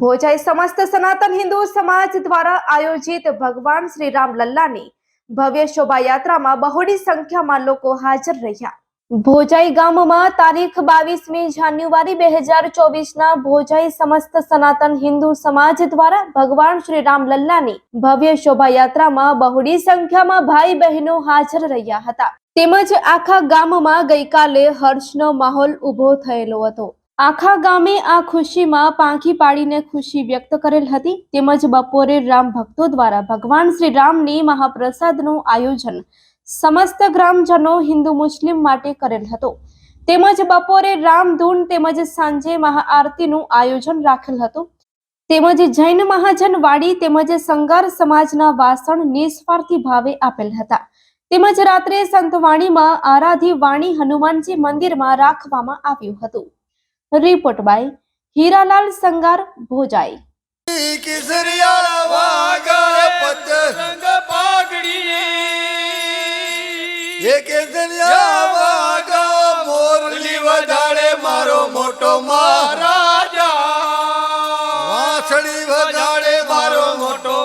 ભોજાઈ સમસ્ત સનાતન હિન્દુ સમાજ દ્વારા આયોજિત ભગવાન શ્રી રામ લલ્લાની ભવ્ય શોભાયાત્રામાં બહોળી સંખ્યામાં લોકો હાજર રહ્યા. ભોજાઈ ગામમાં તારીખ બાવીસમી જાન્યુઆરી બે હજાર ચોવીસના ભોજાઈ સમસ્ત સનાતન હિન્દુ સમાજ દ્વારા ભગવાન શ્રી રામ લલ્લાની ભવ્ય શોભાયાત્રામાં બહોળી સંખ્યામાં ભાઈ બહેનો હાજર રહ્યા હતા. તેમજ આખા ગામમાં ગઈકાલે હર્ષનો માહોલ ઊભો થયેલો હતો. આખા ગામે આ ખુશીમાં પાંખી પાડીને ખુશી વ્યક્ત કરેલ હતી. તેમજ બપોરે રામ ભક્તો દ્વારા ભગવાન શ્રી રામની મહાપ્રસાદનું આયોજન સમસ્ત ગ્રામજનો હિન્દુ મુસ્લિમ માટે કરેલ હતો. તેમજ બપોરે રામધૂન તેમજ સાંજે મહાઆરતીનું આયોજન રાખેલ હતું. તેમજ જૈન મહાજન વાડી તેમજ સંગાર સમાજના વાસણ નિસ્વાર્થી ભાવે આપેલ હતા. તેમજ રાત્રે સંતવાણીમાં આરાધી વાણી હનુમાનજી મંદિરમાં રાખવામાં આવ્યું હતું. Report by Hiralal Sangar Bhojai. મારો મોટો મારા રાજા વાંસળી મારો મોટો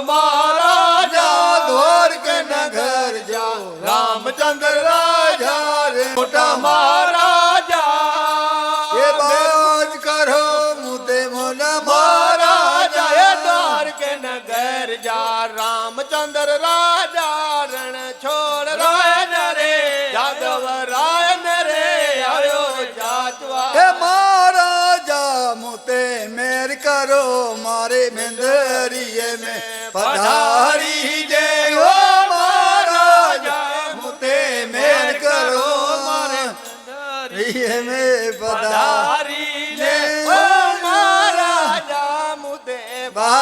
રાજા ધોર કે નગર જા રામચંદ્ર રાજા રે. મોટા મહારાજા નગર જા, રામચંદ્ર રાજા, રણ છોડ રાજા રે જાદવ રાય ને આવ્યો આયો હે જાતવા મહારાજા મુતે મેર કરો, મારે મેંદરીએ મે પધારી જે હો મહારાજા મુતે મેર કરો, મારે મેંદરીએ મે પધારી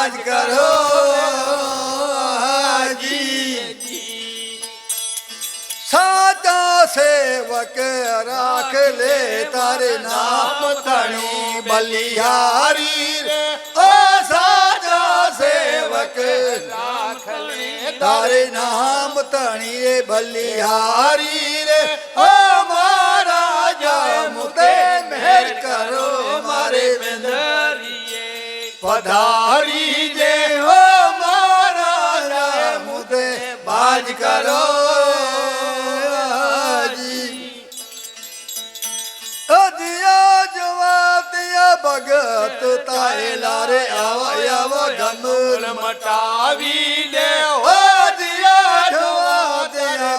બાજ કરો સાચા સેવક રાખ લે તારે નામ તણી બલિહારી રે. ઓ સાચા સેવક રાખ લે તારે નામ તણી રે બલિહારી રે. પધારી જે હો મારા મુદે બાજ કરો ભગત તારે રે આવા આવા ગમર મટાવી દે. હો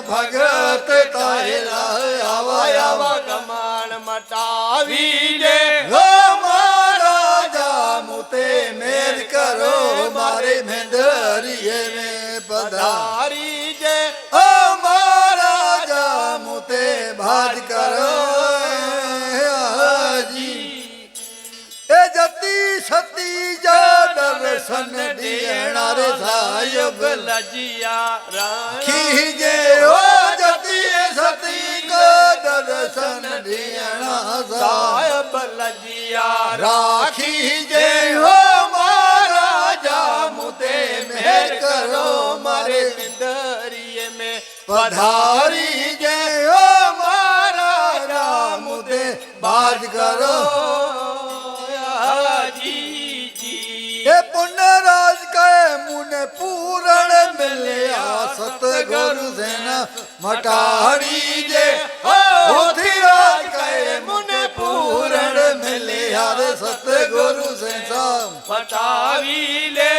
ભગત તારે લારે આવા આવા ગમાન મટાવી દે. હો દર્શન દેણાર સાયબ લજિયા રાણી ખીજે હો જતી સતી કો દર્શન દેણા સાયબ લજિયા રાખી જે હો મહારાજા મુતે મેર કરો મારે બિંદરીએ મે પધારી જે હો મહારાજા મુતે બાજ કરો સતગુરુ સેના મટાડી જે હોથી રાજ કહે મને પૂરણ મિલ્યા સત સતગુરુ સેના. પટાવી લે